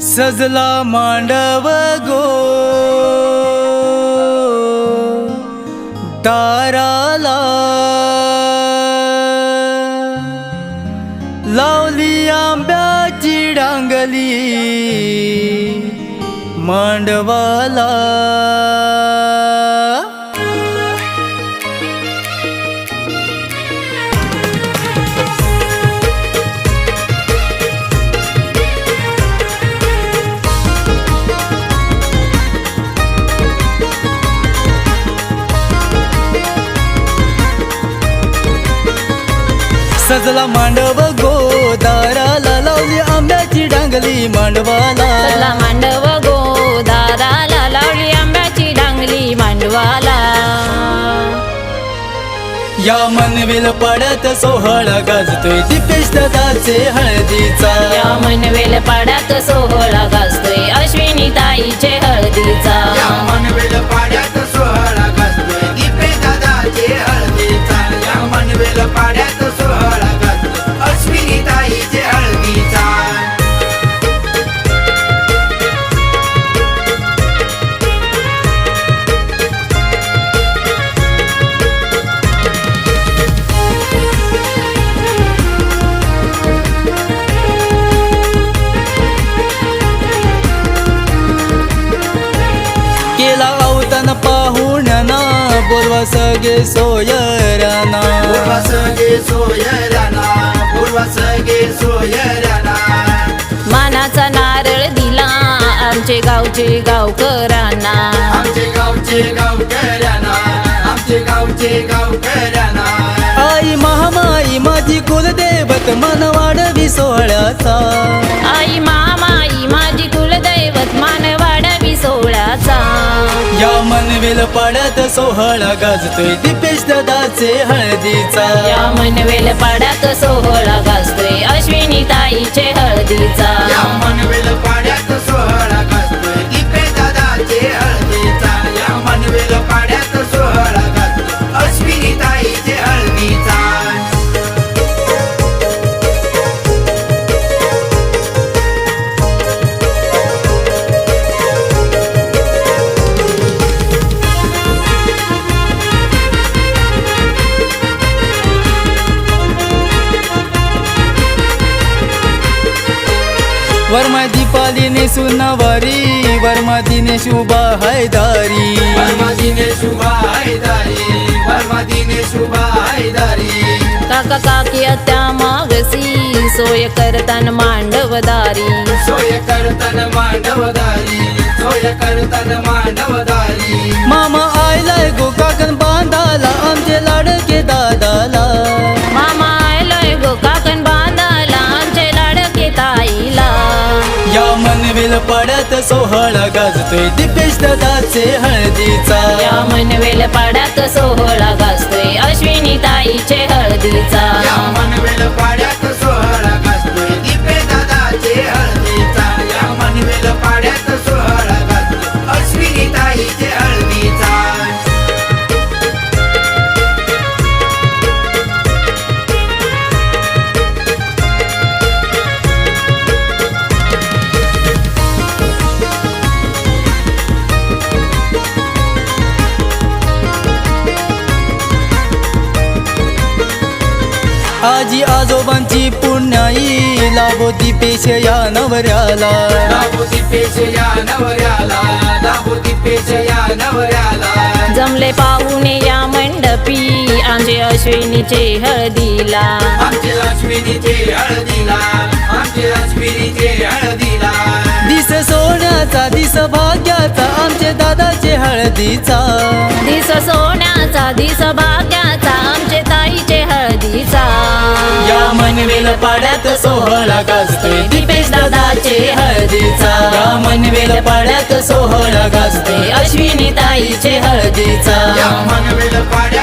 सजला मांडव गो. दाराला लावली आंब्याची डांगली मांडवाला. सजला मांडव गो दाराला लावली आंब्याची डांगली मांडवाला. सल्ला मांडव गो दाराला लावली आंब्याची डांगली मांडवाला. या मनवेल पाड्यात सोहळा गाजतोय दीपेश दादाचे हळदीचा. या मनवेल पाड्यात सोहळा गाजतोय अश्विनी ताईचे हळदीचा. या मनवेल पाड्यात सोहळा बोलवा सगळे सोयराना पूर्वा सगे सोयराना पूर्वा सगे सोयराना मानाचा नारळ दिला आमचे गावचे गावकरांना आमचे गावचे गावकऱ्याना आमचे गावचे गावकऱ्याना. आई महामाई माझी कुलदेवत मन वाढवी सोहळ्याचा. या मनवेल पाड्यात सोहळा गाजतोय दीपेश दादाचे हळदीचा. या मनवेल पाड्यात सोहळा गाजतोय अश्विनी ताईचे हळदीचा. वर्मा दीपालीने सुनावारी वर्मा दिने शुभा हैदारी. बर्मादीने शुभा हैदारी बर्मादीने शुभा हैदारी. काका काकी त्या मागसी सोय करतान मांडवदारी सोय करतन मांडवदारी सोय करतन मांडवदारी मामा आयलाय गो काकन बांधाला आमचे लाडके दादाला. मामा आयलोय गो काकण बांधाला आमचे लाडके ताईला या मनवेल पाड्यात सोहळा गाजतोय दीपेश दादाचे हळदीचा. या मनवेल पाड्यात सोहळा गाजतोय अश्विनी ताईचे हळदीचा आजी आजोबांची पुण्याई लाभो दीपेश या नवऱ्याला. या नवऱ्याला या जमले पाहुणे या मंडपी आमचे अश्विनीचे हळदीला. आमचे अश्विनीचे हळदीला आमचे अश्विनीचे हळदीला. दिस सोन्याचा दिस भाग्याचा आमचे दादाचे हळदीचा. दिस सोन्याचा दिस भाग्याचा पाड्यात सोहळा गाजतोय. दीपेश दादाचे हळदीचा. या मनवेल पाड्यात सोहळा गाजतोय. अश्विनी ताईचे हळदीचा. या मनवेल पाड्यात